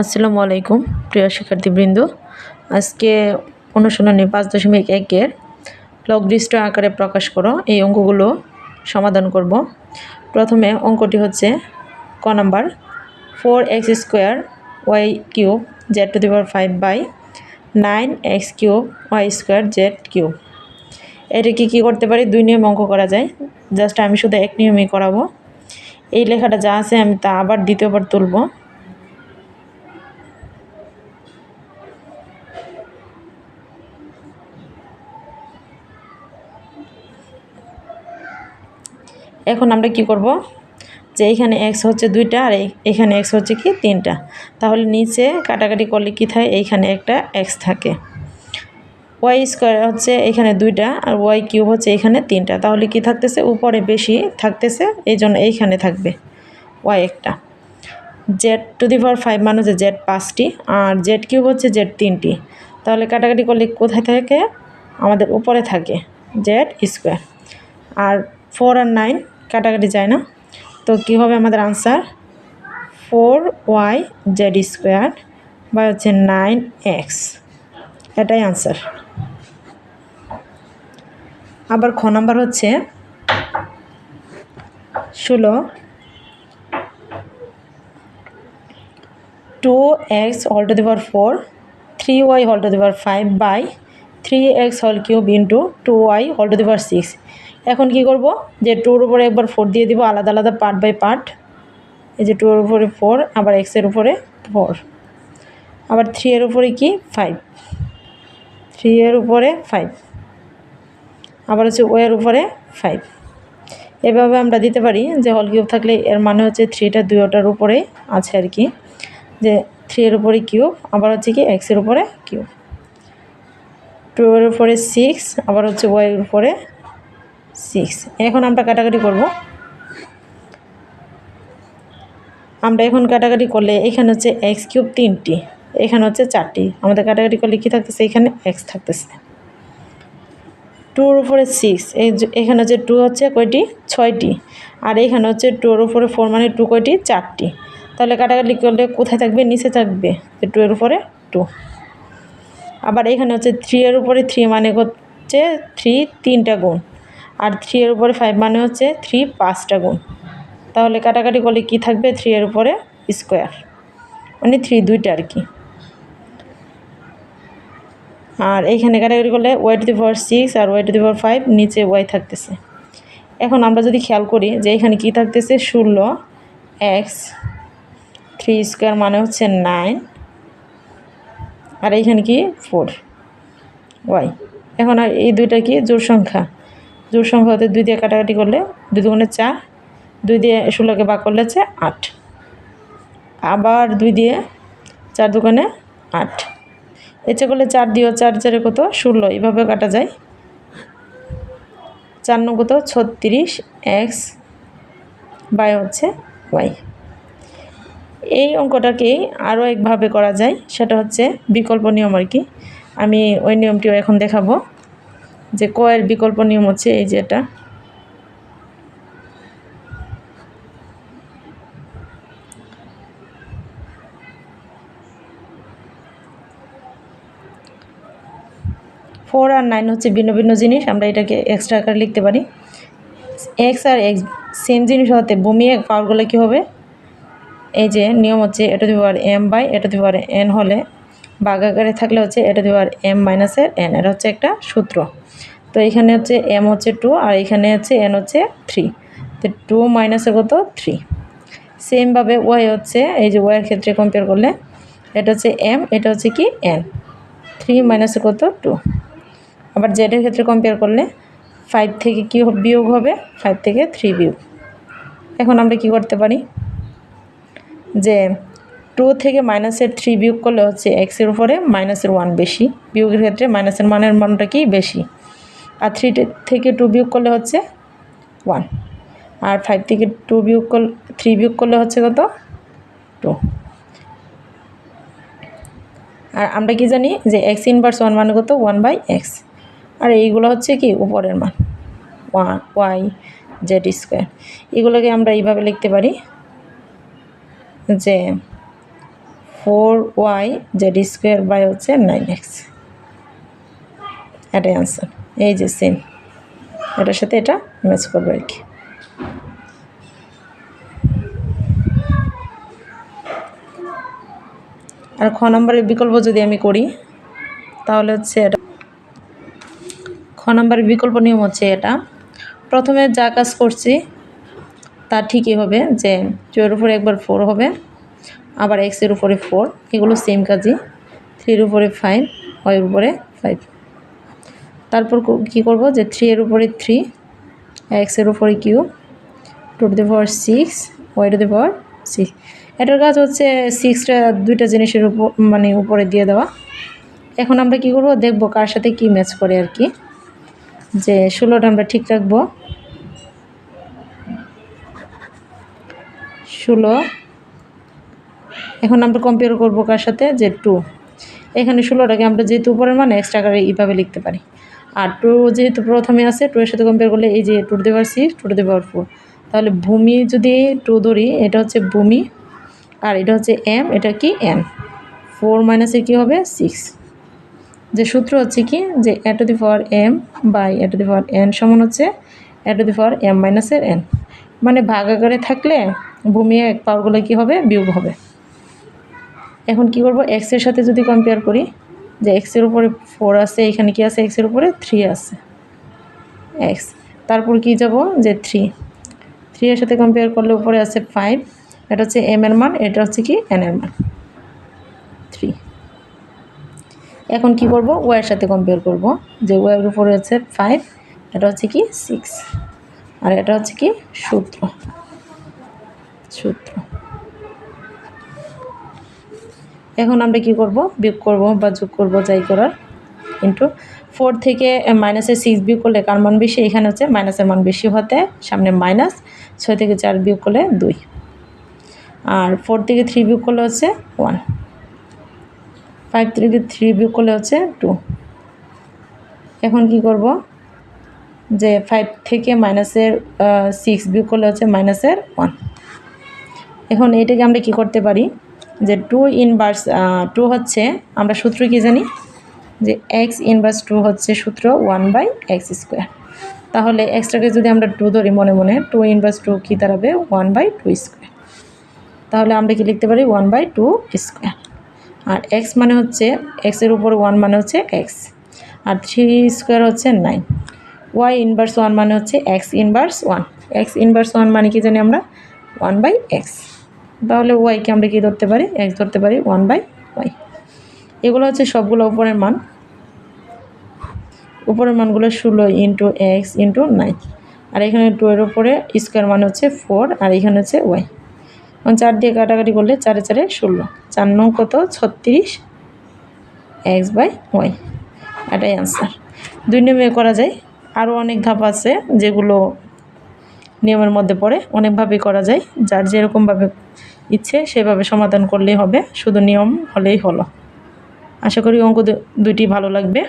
আসসালামু আলাইকুম, প্রিয় শিক্ষার্থীবৃন্দ। আজকে অনুশীলনী পাঁচ দশমিক একের লঘিষ্ঠ আকারে প্রকাশ করো। এই অঙ্কগুলো সমাধান করব। প্রথমে অঙ্কটি হচ্ছে ক number four x square y cube z to the power five by nine x cube y square z cube. এটাকে কী করতে পারি? দুই নিয়ম অঙ্ক করা যায়। জাস্ট আমি শুধু এক নিয়মই করাবো। এই লেখাটা যা আছে আমি তা আবার দ্বিতীয়বার তুলব। এখন আমরা কি করব? যে এইখানে এক্স হচ্ছে দুইটা আর এখানে এক্স হচ্ছে কি তিনটা। তাহলে নিচে কাটাকাটি করলে কি থাকে? এইখানে একটা এক্স থাকে। ওয়াই স্কোয়ার হচ্ছে এখানে দুইটা আর ওয়াই কিউব হচ্ছে এখানে তিনটা। তাহলে কি থাকতেছে? উপরে বেশি থাকতেছে এই জন্য এইখানে থাকবে ওয়াই একটা। Z to the power five মানে হচ্ছে জেড পাঁচটি আর জেড কিউব হচ্ছে জেড তিনটি। তাহলে কাটাকাটি করলে কোথায় থাকে? আমাদের উপরে থাকে জেড স্কোয়ার আর ফোর আর নাইন কাটাকাটি যায় না। তো কী হবে আমাদের answer four Y Z square বা হচ্ছে নাইন এক্স এটাই আনসার আবার খ নাম্বার হচ্ছে ষোলো টু এক্স হল to the four three y হল to the five by three x হল কিউব ইন্টু টু ওয়াই হল টু দি সিক্স এখন কি করব? যে টুর উপরে একবার ফোর দিয়ে দিব, আলাদা আলাদা পার্ট বাই পার্ট এই যে টুর উপরে ফোর আবার এক্সের উপরে ফোর আবার থ্রি এর উপরে কি? ফাইভ থ্রি এর উপরে ফাইভ আবার হচ্ছে ওয়ের উপরে ফাইভ এভাবে আমরা দিতে পারি যে হল কিউব থাকলে এর মানে হচ্ছে থ্রিটা দুইটার উপরে আছে আর কি। যে থ্রি এর উপরে কিউব আবার হচ্ছে কি এক্সের উপরে কিউব টু এর উপরে সিক্স আবার হচ্ছে ওয়াইয়ের উপরে সিক্স। এখন আমরা কাটাকাটি করব। আমরা এখন কাটাকাটি করলে এখানে হচ্ছে এক্স কিউব তিনটি, এখানে হচ্ছে চারটি। আমাদের কাটাকাটি করলে কী থাকতেছে? এখানে এক্স থাকতেছে। টুর উপরে সিক্স, এই এখানে হচ্ছে টু হচ্ছে কয়টি? ছয়টি। আর এখানে হচ্ছে টুর উপরে ফোর মানে টু কয়টি? চারটি। তাহলে কাটাকাটি করলে কোথায় থাকবে? নিচে থাকবে টু এর উপরে টু। আবার এখানে হচ্ছে থ্রি এর উপরে থ্রি মানে হচ্ছে থ্রি তিনটা গুণ। আর থ্রি এর উপরে ফাইভ মানে হচ্ছে থ্রি পাঁচটা গুণ। তাহলে কাটাকাটি করলে কি থাকবে? থ্রি এর উপরে স্কোয়ার মানে থ্রি দুইটা আর কি। আর এইখানে কাটাকাটি করলে y to the power six R y to the power five নিচে ওয়াই থাকতেছে। এখন আমরা যদি খেয়াল করি যে এখানে কি থাকতেছে? ষোলো এক্স থ্রি স্কোয়ার মানে হচ্ছে নাইন আর এইখানে কি? ফোর ওয়াই এখন আর এই দুইটা কি? জোর সংখ্যা। জোর সংখ্যা হতে দুই দিয়ে কাটাকাটি করলে দুই দুগুণে চার, দুই দিয়ে ষোলোকে বাক করলে হচ্ছে আট। আবার দুই দিয়ে চার দোকানে আট। ইচ্ছে করলে চার দিও চার চারে কত? ষোলো। এইভাবে কাটা যায়। চার নং কত? ছত্রিশ এক্স বাই হচ্ছে ওয়াই। এই অঙ্কটাকেই আরও একভাবে করা যায়। সেটা হচ্ছে বিকল্প নিয়ম আর কি। আমি ওই নিয়মটিও এখন দেখাবো। যে কয়ের বিকল্প নিয়ম হচ্ছে এই যে এটা। ফোর আর নাইন হচ্ছে ভিন্ন ভিন্ন জিনিস, আমরা এটাকে এক্সট্রা আকারে লিখতে পারি। এক্স আর এক্স সেম জিনিস হতে বমি বমিয়ে পাওয়ারগুলো কী হবে? এই যে নিয়ম হচ্ছে, এটা দেওয়ার এম বাই এটা দেওয়ার এন হলে বাঘ আকারে থাকলে হচ্ছে এটা দেওয়ার এম মাইনাসের এন এটা হচ্ছে একটা সূত্র। তো এখানে হচ্ছে এম হচ্ছে টু আর এখানে হচ্ছে এন হচ্ছে থ্রি তো টু মাইনাসের কত? থ্রি সেমভাবে ওয়াই হচ্ছে, এই যে ওয়াইয়ের ক্ষেত্রে কম্পেয়ার করলে, এটা হচ্ছে এম এটা হচ্ছে কি? এন থ্রি মাইনাসের কত? টু আবার জেডের ক্ষেত্রে কম্পেয়ার করলে ফাইভ থেকে কী বিয়োগ হবে? ফাইভ থেকে থ্রি বিয়োগ। এখন আমরা কি করতে পারি? যে টু থেকে মাইনাসের থ্রি বিয়োগ করলে হচ্ছে এক্সের উপরে মাইনাসের ওয়ান বেশি। বিয়োগের ক্ষেত্রে মাইনাসের মানের মানটা কি? বেশি। আর থ্রি থেকে টু বিয়োগ করলে হচ্ছে ওয়ান আর ফাইভ থেকে টু বিয়োগ করলে থ্রি বিয়োগ করলে হচ্ছে কত? টু আর আমরা কি জানি যে এক্স ইনভার্স ওয়ান মানে কত? ওয়ান বাই এক্স আর এইগুলো হচ্ছে কি? উপরের মান। ওয়ান ওয়াই জেড স্কোয়ার এগুলোকে আমরা এইভাবে লিখতে পারি যে four y z square by হচ্ছে নাইন এক্স এটাই আনসার এই যে সেম এটার সাথে এটা ম্যাচ করবে আর কি। আর খ নম্বরের বিকল্প যদি আমি করি, তাহলে হচ্ছে এটা। খ নম্বরের বিকল্প নিয়ম হচ্ছে এটা। প্রথমে যা কাজ করছি, তা ঠিকই হবে যে টুয়ের উপরে একবার ফোর হবে। আবার এক্সের উপরে ফোর এগুলো সেম কাজই। থ্রির উপরে ফাইভ ওয়ের উপরে ফাইভ তারপর কো- করব যে থ্রি এর উপরে থ্রি এক্সের উপরে Q two to the power six y to the power six এটার কাজ হচ্ছে সিক্সটা দুইটা জিনিসের উপর মানে উপরে দিয়ে দেওয়া। এখন আমরা কি করব, দেখব কার সাথে কি ম্যাচ করে আর কি। যে ষোলোটা আমরা ঠিক রাখব। ষোলো এখন আমরা কম্পেয়ার করব কার সাথে? যে টু এখানে ষোলোটাকে আমরা যেহেতু উপরের মানে এক্সট্রা করে এইভাবে লিখতে পারি। আর টু যেহেতু প্রথমে আছে টু এর সাথে কম্পেয়ার করলে এই যে two to the power six two to the power four তাহলে ভূমি যদি টু ধরি, এটা হচ্ছে ভূমি, আর এটা হচ্ছে এম এটা কি এন ফোর মাইনাসে কী হবে? সিক্স যে সূত্র হচ্ছে কি? যে a to the power m by a to the power n সমান হচ্ছে a to the power m মাইনাসের এন মানে ভাগ আকারে থাকলে ভূমি এক পাওয়ারগুলো কী হবে? বিয়োগ হবে। এখন কি করব? এক্সের সাথে যদি কম্পেয়ার করি, যে এক্সের উপরে ফোর আছে, এখানে কি আছে? এক্সের উপরে থ্রি আছে। এক্স তারপর কি যাব? যে থ্রি থ্রি এর সাথে কম্পেয়ার করলে উপরে আছে ফাইভ এটা হচ্ছে এম এর মান, এটা হচ্ছে কি? এন এর মান। থ্রি এখন কি করব? ওয়াইয়ের সাথে কম্পেয়ার করব। যে ওয়াইয়ের উপরে আছে ফাইভ এটা হচ্ছে কি? সিক্স আর এটা হচ্ছে কি? সূত্র। সূত্র। এখন আমরা কি করব? বিয়োগ করব বা যোগ করব, যাই করার। কিন্তু ফোর থেকে মাইনাসের সিক্স বিয়োগ করলে কার মান বেশি? এখানে হচ্ছে মাইনাসের মান বেশি হতে, সামনে মাইনাস ছয় থেকে চার বিয়োগ করলে দুই। আর ফোর থেকে থ্রি বিয়োগ করলে হচ্ছে ওয়ান ফাইভ থেকে থ্রি বিয়োগ করলে হচ্ছে টু এখন কি করব? যে ফাইভ থেকে মাইনাসের সিক্স বিয়োগ করলে হচ্ছে মাইনাসের ওয়ান এখন এটাকে আমরা কি করতে পারি? যে টু ইনভার্স টু হচ্ছে, আমরা সূত্র কি জানি? যে এক্স ইনভার্স টু হচ্ছে সূত্র ওয়ান বাই এক্স স্কোয়ার। তাহলে এক্সট্রাকে যদি আমরা টু ধরি মনে মনে, টু ইনভার্স টু কী দাঁড়াবে? One by two square. তাহলে আমরা কি লিখতে পারি? One by two square. R x মানে হচ্ছে এক্সের উপর ওয়ান মানে হচ্ছে এক্স। আর থ্রি স্কোয়ার হচ্ছে নাইন। ওয়াই ইনভার্স ওয়ান মানে হচ্ছে x inverse one. X inverse one মানে কি জানি আমরা? One by x. তাহলে ওয়াইকে আমরা কী ধরতে পারি? এক্স ধরতে পারি ওয়ান বাই ওয়াই এগুলো হচ্ছে সবগুলো উপরের মান। উপরের মানগুলো ষোলো ইন্টু এক্স ইন্টু নাইন আর এখানে টু এর উপরে স্কোয়ার মান হচ্ছে ফোর আর এখানে হচ্ছে ওয়াই এবং চার দিয়ে কাটাকাটি করলে চারে চারে ষোলো। চার নং কত? ছত্রিশ এক্স বাই ওয়াই এটাই আনসার দুই নিয়মে করা যায়। আরও অনেক ধাপ আছে যেগুলো নিয়মের মধ্যে পড়ে অনেকভাবেই করা যায়। যার যেরকমভাবে ইচ্ছে সেভাবে সমাধান করলেই হবে। শুধু নিয়ম হলেই হলো। আশা করি অঙ্ক দুইটি ভালো লাগবে।